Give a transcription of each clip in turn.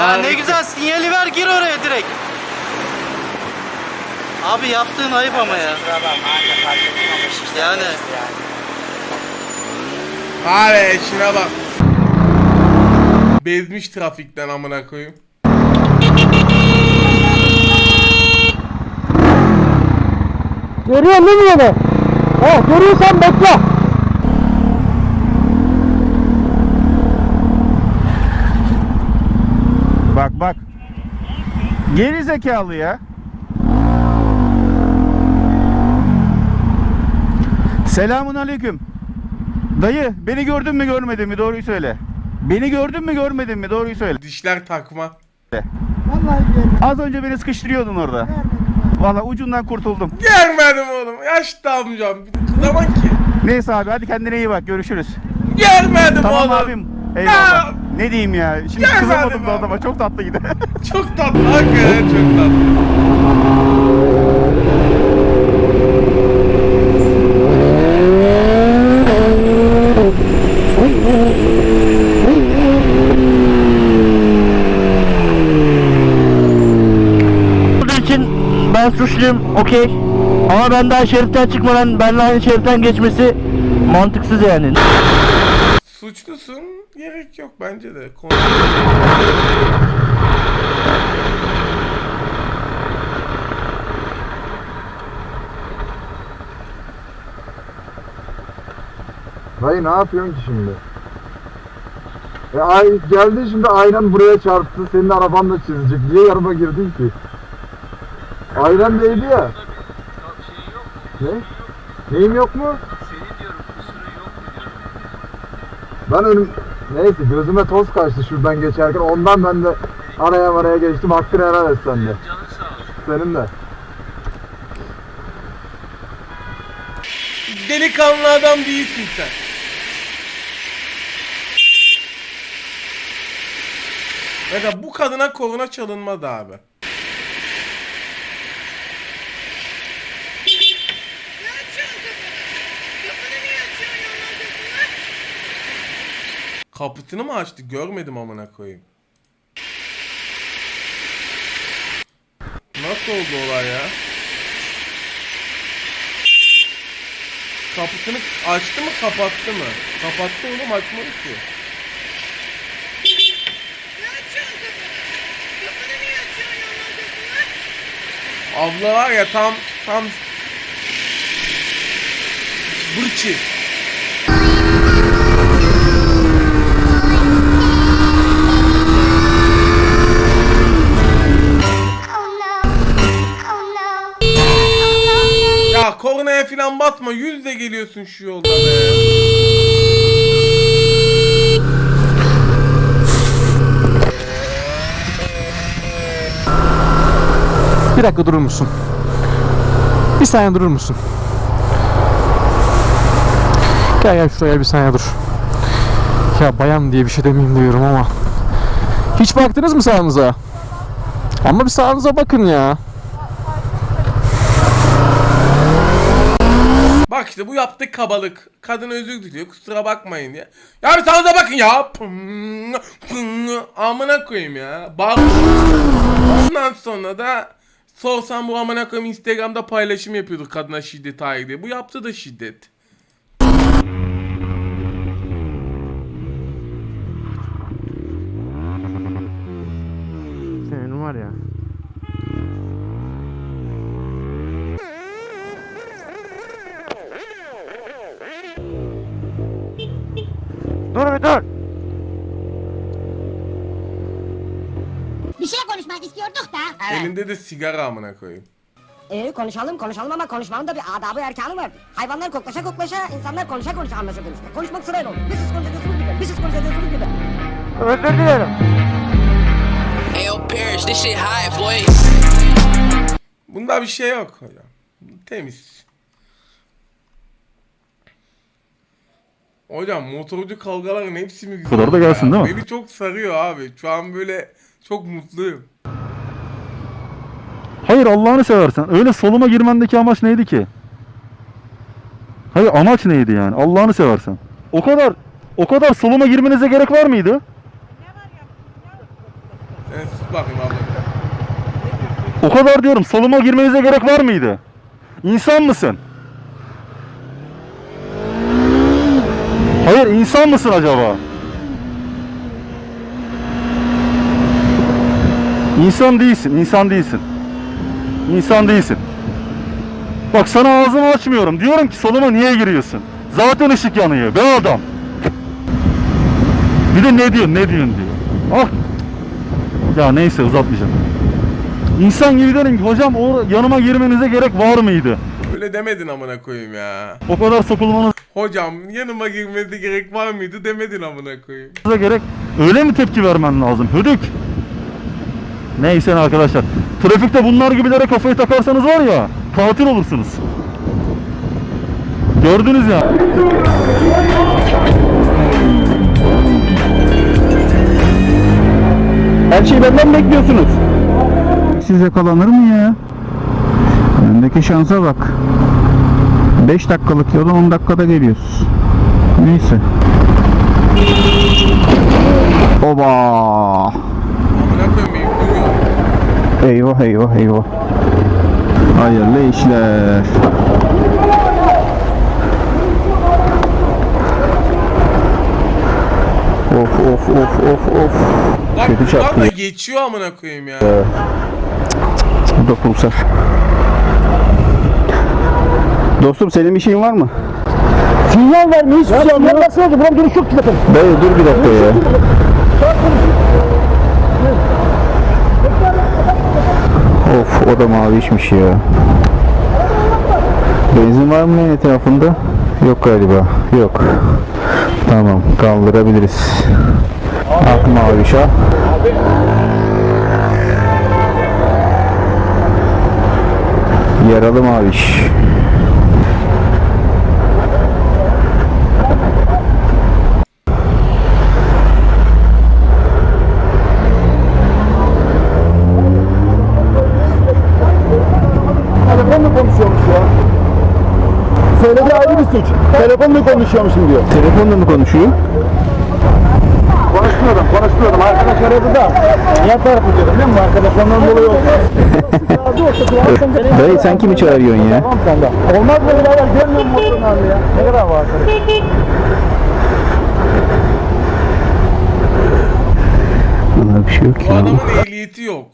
Ya Harika. ne güzel sinyali ver gir oraya direkt. Abi yaptığın ayıp ama ya. Yani. Abi şuna bak. Bezmiş trafikten amına koyayım. Değil mi beni? He, görüyorsan bekle. Geri zekalı ya. Selamun aleyküm. Dayı beni gördün mü görmedin mi doğruyu söyle. Beni gördün mü görmedin mi doğruyu söyle. Dişler takma. Vallahi görmedim. Az önce beni sıkıştırıyordun orada. Valla ucundan kurtuldum. Gelmedim oğlum. Yaşlı amcam. Zaman ki. Neyse abi hadi kendine iyi bak görüşürüz. Gelmedim Tamam oğlum. abim. Eyvallah. Ya. Ne diyeyim ya. Şimdi Gel kızamadım da be. adama çok tatlıydı. Çok tatlı. Hakikaten çok tatlı. olduğu için ben suçluyum okey. Ama ben daha şeritten çıkmadan benimle aynı şeritten geçmesi mantıksız yani. Gerek yok bence de. Konu- Dayı ne yapıyorsun ki şimdi? E ay geldi şimdi aynen buraya çarptı. Senin araban da çizecek. Niye yanıma girdin ki? Aynen değdi ya. Ne? Neyim yok mu? Ben önüm... Neyse gözüme toz kaçtı şuradan geçerken. Ondan ben de araya araya geçtim. Hakkını helal et sen de. Senin de. Delikanlı adam değilsin sen. Mesela bu kadına koruna çalınmadı abi. Kapısını mı açtı? Görmedim amına koyayım. Nasıl oldu olay ya? Kapısını açtı mı kapattı mı? Kapattı oğlum açmadı ki. Abla var ya tam tam Bırçı. Falan basma yüzle geliyorsun şu yolda be. Bir dakika durur musun? Bir saniye durur musun? Gel gel şuraya bir saniye dur. Ya bayan diye bir şey demeyeyim diyorum ama. Hiç baktınız mı sağınıza? Ama bir sağınıza bakın ya. İşte bu yaptık kabalık. Kadın özür diliyor kusura bakmayın ya. Ya bir sana da bakın ya. Amına koyayım ya. Bak. Ondan sonra da sorsam bu amına koyayım Instagram'da paylaşım yapıyorduk kadına şiddet hayır diye. Bu yaptı da şiddet. Senin var ya. Dur bir şey konuşmak istiyorduk da. Elinde de sigara amına koyayım. Ee, konuşalım konuşalım ama konuşmanın da bir adabı erkanı var. Hayvanlar koklaşa koklaşa, insanlar konuşa konuşa anlaşılır işte. Konuşmak sırayla olur. Bir siz konuşuyorsunuz gibi, bir siz konuşuyorsunuz gibi. Özür dilerim. Ayo Parrish, this shit high, boy. Bunda bir şey yok hocam. Temiz. Hocam motorcu kavgaların hepsi mi güzel? kadar da gelsin ya? değil mi? Beni çok sarıyor abi. Şu an böyle çok mutluyum. Hayır Allah'ını seversen. Öyle soluma girmendeki amaç neydi ki? Hayır amaç neydi yani? Allah'ını seversen. O kadar o kadar soluma girmenize gerek var mıydı? Sen sus bakayım abla. O kadar diyorum soluma girmenize gerek var mıydı? İnsan mısın? Hayır insan mısın acaba? İnsan değilsin, insan değilsin. İnsan değilsin. Bak sana ağzımı açmıyorum. Diyorum ki soluma niye giriyorsun? Zaten ışık yanıyor be adam. Bir de ne diyorsun, ne diyorsun diyor. Ah. Ya neyse uzatmayacağım. İnsan gibi derim ki hocam o yanıma girmenize gerek var mıydı? Öyle demedin amına koyayım ya. O kadar sokulmanıza Hocam yanıma girmenize gerek var mıydı demedin amına koyayım. gerek öyle mi tepki vermen lazım? Hödük. Neyse arkadaşlar. Trafikte bunlar gibilere kafayı takarsanız var ya katil olursunuz. Gördünüz ya. Her şeyi benden bekliyorsunuz. Siz yakalanır mı ya? Öndeki şansa bak. 5 dakikalık yolu 10 dakikada geliyoruz. Neyse. Oba! Eyvah eyvah eyvah. Hayırlı işler. Of of of of of. Bak Kötü çarptı geçiyor amına koyayım ya. Bu da pulsar. Dostum senin bir şeyin var mı? Sinyal vermiş. Sinyal nasıl oldu? Buram duruş yok ki zaten. Dayı dur bir dakika ya. Of o da mavişmiş ya. Benzin var mı etrafında? Yok galiba. Yok. Tamam kaldırabiliriz. Ak maviş ha. Yaralı maviş. Telefonla konuşuyormuş ya. Söyledi ayrı bir suç. Telefonla konuşuyormuşum diyor. Telefonla mı konuşuyor? Konuşmuyorum, konuşmuyorum. Arkadaş aradı da. Niye tarafı dedim değil mi? Arkadaş ondan dolayı oldu. Dayı sen kimi çağırıyorsun ya? Tamam sen de. Olmaz mı birader? Görmüyor musun motorunu abi ya? Ne kadar var? Bunda bir şey yok Bu adamın ehliyeti yok.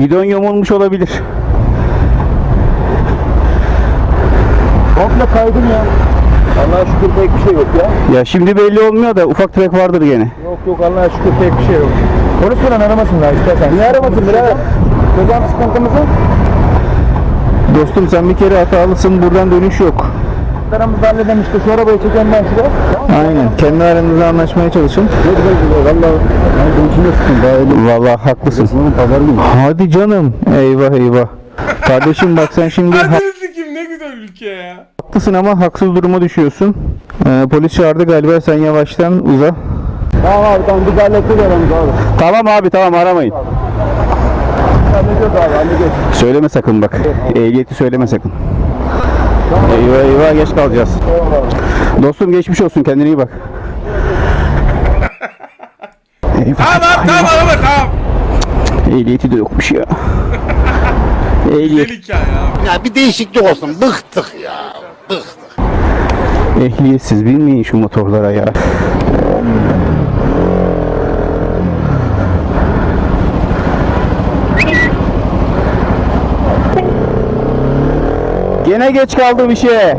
Gidon yamulmuş olabilir. Komple kaydım ya. Allah'a şükür pek bir şey yok ya. Ya şimdi belli olmuyor da ufak tefek vardır gene. Yok yok Allah'a şükür pek bir şey yok. Polis falan aramasınlar istersen. Niye aramasın birader? Çözem sıkıntımızı. Dostum sen bir kere hatalısın buradan dönüş yok. Aramızda halledelim işte şu arabayı çekeyim ben size. Aynen. Kendi aranızda anlaşmaya çalışın. Valla Valla haklısın. Hadi canım. Eyvah eyvah. Kardeşim bak sen şimdi ülke ya. haklısın ama haksız duruma düşüyorsun. Ee, polis çağırdı galiba sen yavaştan uza. Tamam abi tamam biz hallettik abi. Tamam abi tamam aramayın. Söyleme sakın bak. Ehliyeti söyleme sakın. Eyvah eyvah geç kalacağız. Dostum geçmiş olsun kendine iyi bak. Eyvah. Tamam tamam araba tamam. Ehliyeti de yokmuş ya. Ehliyet, Güzel hikaye abi. Ya bir değişiklik olsun. Bıktık ya. Bıktık. ehliyetsiz binmeyin şu motorlara ya. Gene geç kaldım işe.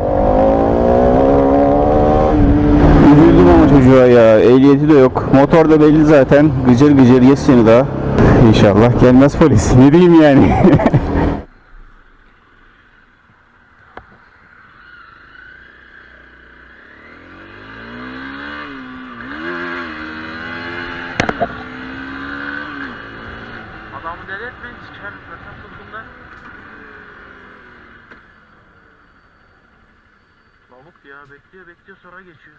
Üzüldüm ama çocuğa ya. Ehliyeti de yok. Motor da belli zaten. Gıcır gıcır yes seni daha. İnşallah gelmez polis. Ne diyeyim yani. ya bekliyor bekliyor sonra geçiyor.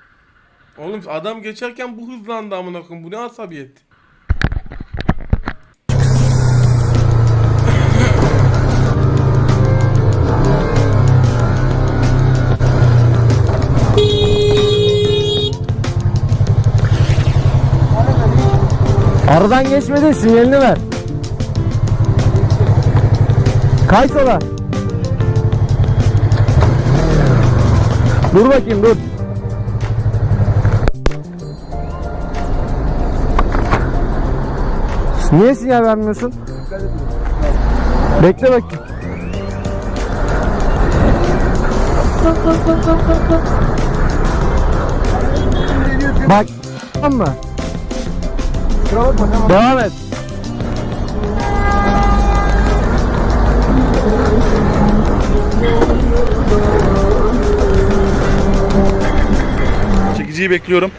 Oğlum adam geçerken bu hızlandı amına koyayım. Bu ne asabiyet? Aradan geçmedi sinyalini ver. Kay sola. Dur bakayım dur. Niye sinyal vermiyorsun? Bekle bakayım. Bak tamam mı? Devam et. Çekiciyi bekliyorum.